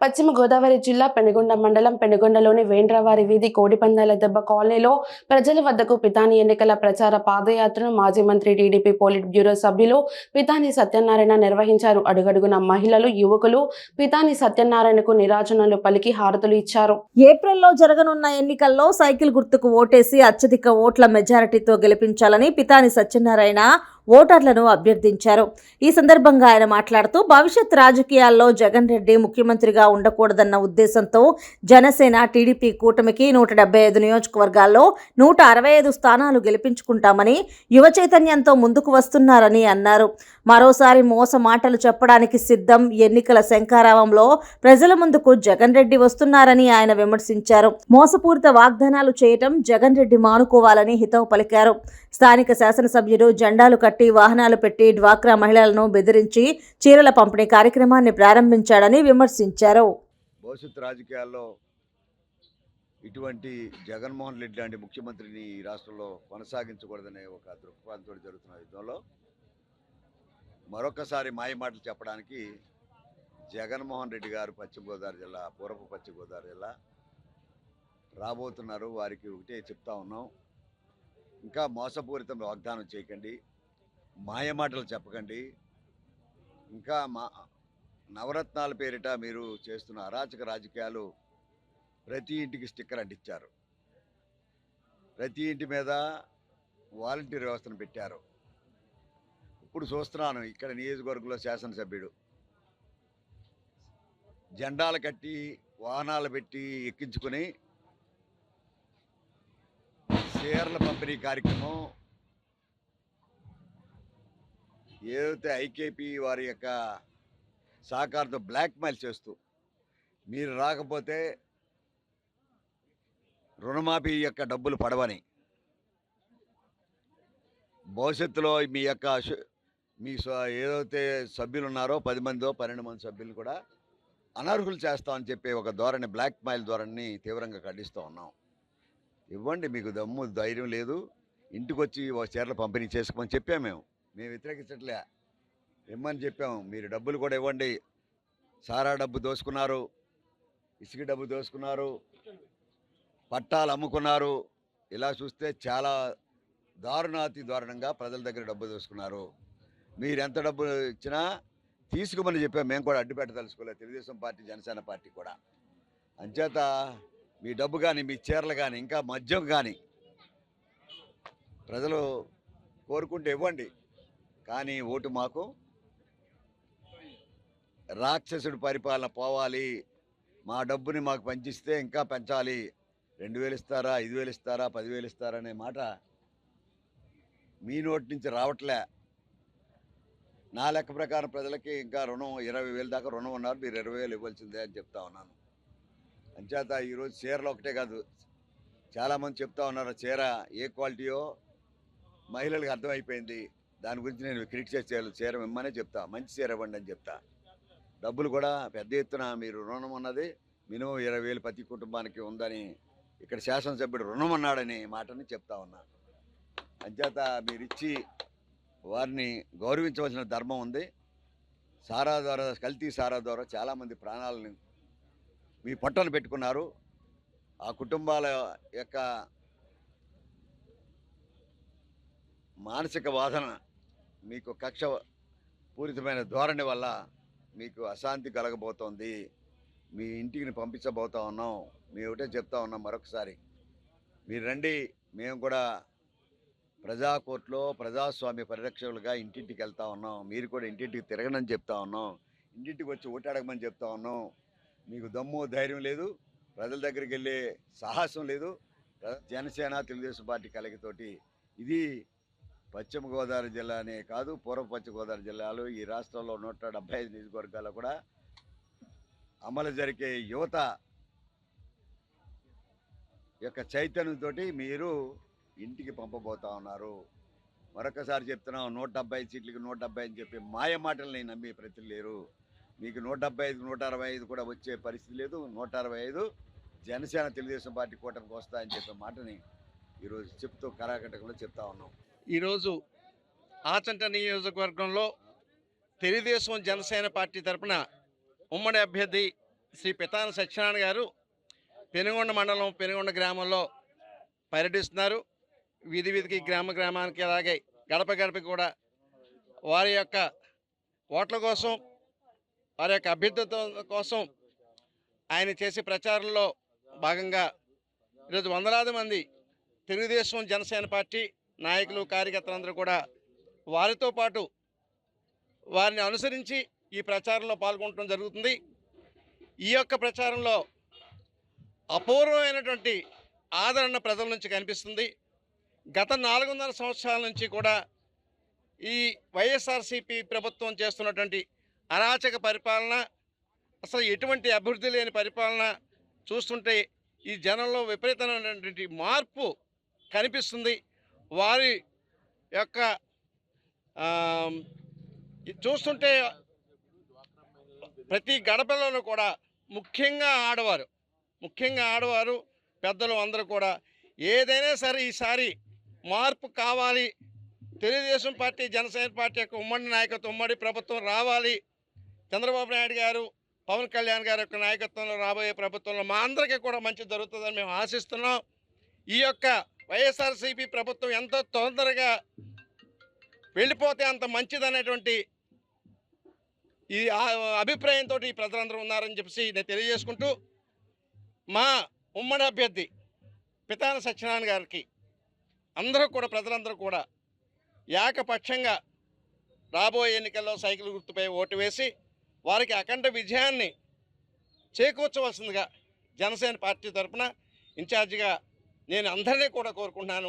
పశ్చిమ గోదావరి జిల్లా పెనుగొండ మండలం పెనుగొండలోని వేండ్రవారి వీధి కోడిపందాల దెబ్బ కాలనీలో ప్రజల వద్దకు పితాని ఎన్నికల ప్రచార పాదయాత్రను మాజీ మంత్రి టీడీపీ పోలిట్ బ్యూరో సభ్యులు పితాని సత్యనారాయణ నిర్వహించారు. అడుగడుగున మహిళలు యువకులు పితాని సత్యనారాయణకు నిరాజనలు పలికి హారతులు ఇచ్చారు. ఏప్రిల్లో జరగనున్న ఎన్నికల్లో సైకిల్ గుర్తుకు ఓటేసి అత్యధిక ఓట్ల మెజారిటీతో గెలిపించాలని పితాని సత్యనారాయణ ఓటర్లను అభ్యర్థించారు. ఈ సందర్భంగా ఆయన మాట్లాడుతూ భవిష్యత్ రాజకీయాల్లో జగన్ రెడ్డి ముఖ్యమంత్రిగా ఉండకూడదన్న ఉద్దేశంతో జనసేన టీడీపీ కూటమికి నూట డెబ్బై ఐదు నియోజకవర్గాల్లో నూట అరవై ఐదు స్థానాలు గెలిపించుకుంటామని యువ చైతన్యంతో ముందుకు వస్తున్నారని అన్నారు. మరోసారి మోస మాటలు చెప్పడానికి సిద్ధం ఎన్నికల శంఖారావంలో ప్రజల ముందుకు జగన్ రెడ్డి వస్తున్నారని ఆయన విమర్శించారు. మోసపూరిత వాగ్దానాలు చేయటం జగన్ రెడ్డి మానుకోవాలని హితవు పలికారు. స్థానిక శాసనసభ్యుడు జెండాలు కట్టి వాహనాలు పెట్టి డ్వాక్రా మహిళలను బెదిరించి చీరల పంపిణీ కార్యక్రమాన్ని ప్రారంభించాడని విమర్శించారు. భవిష్యత్తు రాజకీయాల్లో ఇటువంటి జగన్మోహన్ రెడ్డి లాంటి ముఖ్యమంత్రిని ఈ రాష్ట్రంలో కొనసాగించకూడదనే ఒక దృక్పథంతో జరుగుతున్న యుద్ధంలో మరొకసారి మాయ మాటలు చెప్పడానికి జగన్మోహన్ రెడ్డి గారు పశ్చిమ గోదావరి జిల్లా పూర్వపు పశ్చిమ గోదావరి జిల్లా రాబోతున్నారు. వారికి ఒకటే చెప్తా ఉన్నాం. ఇంకా మోసపూరితం వాగ్దానం చేయకండి. మాయ మాటలు చెప్పకండి. ఇంకా మా నవరత్నాల పేరిట మీరు చేస్తున్న అరాచక రాజకీయాలు ప్రతి ఇంటికి స్టిక్కర్ అంటించారు. ప్రతి ఇంటి మీద వాలంటీర్ వ్యవస్థను పెట్టారు. ఇప్పుడు చూస్తున్నాను ఇక్కడ నియోజకవర్గంలో శాసనసభ్యుడు. జెండాలు కట్టి వాహనాలు పెట్టి ఎక్కించుకొని షేర్ల పంపిణీ కార్యక్రమం ఏదైతే ఐకేపీ వారి యొక్క సహకారంతో బ్లాక్మెయిల్ చేస్తూ మీరు రాకపోతే రుణమాఫీ యొక్క డబ్బులు పడవని. భవిష్యత్తులో మీ యొక్క మీ ఏదైతే సభ్యులు ఉన్నారో పది మందో పన్నెండు మంది సభ్యులు కూడా అనర్హులు చేస్తామని చెప్పి ఒక ధోరణి బ్లాక్మెయిల్ ధోరణిని తీవ్రంగా ఖండిస్తూ ఉన్నాం. ఇవ్వండి మీకు దమ్ము ధైర్యం లేదు. ఇంటికి వచ్చి ఒక చీరలు పంపిణీ చేసుకోమని చెప్పాము మేము. మేము వ్యతిరేకించట్లే. ఇమ్మని చెప్పాము మీరు డబ్బులు కూడా ఇవ్వండి. సారా డబ్బు దోసుకున్నారు ఇసుక డబ్బు దోసుకున్నారు పట్టాలు అమ్ముకున్నారు. ఇలా చూస్తే చాలా దారుణాతి దారుణంగా ప్రజల దగ్గర డబ్బు దోసుకున్నారు. మీరు ఎంత డబ్బు ఇచ్చినా తీసుకోమని చెప్పాము మేము కూడా అడ్డు పెట్టదలుచుకోలేదు తెలుగుదేశం పార్టీ జనసేన పార్టీ కూడా. అంచేత మీ డబ్బు కానీ మీ చీరలు కానీ ఇంకా మద్యం కానీ ప్రజలు కోరుకుంటే ఇవ్వండి. కానీ ఓటు మాకు రాక్షసుడు పరిపాలన పోవాలి. మా డబ్బుని మాకు పంచిస్తే ఇంకా పెంచాలి. రెండు వేలు ఇస్తారా ఐదు వేలు ఇస్తారా పదివేలు ఇస్తారా అనే మాట మీ నోటి నుంచి రావట్లే. నా లెక్క ప్రకారం ప్రజలకి ఇంకా రుణం ఇరవై వేలు దాకా రుణం ఉన్నారు. మీరు ఇరవై వేలు ఇవ్వాల్సిందే అని చెప్తా ఉన్నాను. అంచేత ఈరోజు చీరలు ఒకటే కాదు. చాలామంది చెప్తా ఉన్నారు చీర ఏ క్వాలిటీయో మహిళలకు అర్థమైపోయింది. దాని గురించి నేను క్రిటిసైజ్ చేయాలి. చీర ఇమ్మనే చెప్తా. మంచి చీర ఇవ్వండి అని చెప్తా. డబ్బులు కూడా పెద్ద ఎత్తున మీరు రుణం ఉన్నది మినిమం ఇరవై వేలు ప్రతి కుటుంబానికి ఉందని ఇక్కడ శాసనసభ్యుడు రుణం అన్నాడని మాటని చెప్తా ఉన్నా. అంచేత మీరు ఇచ్చి వారిని గౌరవించవలసిన ధర్మం ఉంది. సారా ద్వారా కల్తీ సారా ద్వారా చాలామంది ప్రాణాలను మీ పట్టను పెట్టుకున్నారు. ఆ కుటుంబాల యొక్క మానసిక వాదన మీకు కక్ష పూరితమైన ధోరణి వల్ల మీకు అశాంతి కలగబోతోంది. మీ ఇంటికి పంపించబోతా ఉన్నాం. మేము ఒకటే చెప్తా ఉన్నాం మరొకసారి. మీరు రండి. మేము కూడా ప్రజా కోర్టులో ప్రజాస్వామ్య పరిరక్షకులుగా ఇంటింటికి వెళ్తా ఉన్నాం. మీరు కూడా ఇంటింటికి తిరగనని చెప్తా ఉన్నాం. ఇంటింటికి వచ్చి ఓటాడకమని చెప్తా ఉన్నాం. మీకు దమ్ము ధైర్యం లేదు. ప్రజల దగ్గరికి వెళ్ళే సాహసం లేదు. జనసేన తెలుగుదేశం పార్టీ కలగితోటి ఇది పశ్చిమ గోదావరి జిల్లానే కాదు పూర్వ పశ్చిమ గోదావరి జిల్లాలో ఈ రాష్ట్రంలో నూట డెబ్బై ఐదు నియోజకవర్గాల్లో కూడా అమలు జరిగే యువత యొక్క చైతన్యంతో మీరు ఇంటికి పంపబోతా ఉన్నారు. మరొకసారి చెప్తున్నాం నూట డెబ్బై ఐదు సీట్లకి నూట డెబ్బై అని చెప్పి మాయ మాటల్ని నమ్మే ప్రతి లేరు. మీకు నూట డెబ్బై ఐదు నూట అరవై ఐదు కూడా వచ్చే పరిస్థితి లేదు. నూట అరవై ఐదు జనసేన తెలుగుదేశం పార్టీ కూటమికి వస్తాయని చెప్పే మాటని ఈరోజు చెప్తూ కరాకటకంలో చెప్తా ఉన్నాం. ఈరోజు ఆచంట నియోజకవర్గంలో తెలుగుదేశం జనసేన పార్టీ తరపున ఉమ్మడి అభ్యర్థి శ్రీ పితాన సత్యనారాయణ గారు పెనుగొండ మండలం పెనుగొండ గ్రామంలో పర్యటిస్తున్నారు. వీధి వీధికి గ్రామ గ్రామానికి అలాగే గడప గడపకి కూడా వారి యొక్క ఓట్ల కోసం వారి యొక్క అభ్యర్థుత్వం కోసం ఆయన చేసే ప్రచారంలో భాగంగా ఈరోజు వందలాది మంది తెలుగుదేశం జనసేన పార్టీ నాయకులు కార్యకర్తలందరూ కూడా వారితో పాటు వారిని అనుసరించి ఈ ప్రచారంలో పాల్గొనడం జరుగుతుంది. ఈ యొక్క ప్రచారంలో అపూర్వమైనటువంటి ఆదరణ ప్రజల నుంచి కనిపిస్తుంది. గత నాలుగున్నర సంవత్సరాల నుంచి కూడా ఈ వైఎస్ఆర్సీపీ ప్రభుత్వం చేస్తున్నటువంటి అరాచక పరిపాలన అసలు ఎటువంటి అభివృద్ధి లేని పరిపాలన చూస్తుంటే ఈ జనంలో విపరీతమైనటువంటి మార్పు కనిపిస్తుంది. వారి యొక్క చూస్తుంటే ప్రతి గడపలోనూ కూడా ముఖ్యంగా ఆడవారు ముఖ్యంగా ఆడవారు పెద్దలు అందరూ కూడా ఏదైనా సరే ఈసారి మార్పు కావాలి. తెలుగుదేశం పార్టీ జనసేన పార్టీ యొక్క ఉమ్మడి నాయకత్వం ఉమ్మడి ప్రభుత్వం రావాలి. చంద్రబాబు నాయుడు గారు పవన్ కళ్యాణ్ గారి యొక్క నాయకత్వంలో రాబోయే ప్రభుత్వంలో మా అందరికీ కూడా మంచి జరుగుతుందని మేము ఆశిస్తున్నాం. ఈ యొక్క వైఎస్ఆర్సీపీ ప్రభుత్వం ఎంతో తొందరగా వెళ్ళిపోతే అంత మంచిదనేటువంటి ఈ అభిప్రాయంతో ఈ ప్రజలందరూ ఉన్నారని చెప్పేసి నేను తెలియజేసుకుంటూ మా ఉమ్మడి అభ్యర్థి పితాన సత్యనారాయణ గారికి అందరూ కూడా ప్రజలందరూ కూడా ఏకపక్షంగా రాబోయే ఎన్నికల్లో సైకిల్ గుర్తుపై ఓటు వేసి వారికి అఖండ విజయాన్ని చేకూర్చవలసిందిగా జనసేన పార్టీ తరఫున ఇన్ఛార్జిగా నేను అందరినీ కూడా కోరుకుంటున్నాను.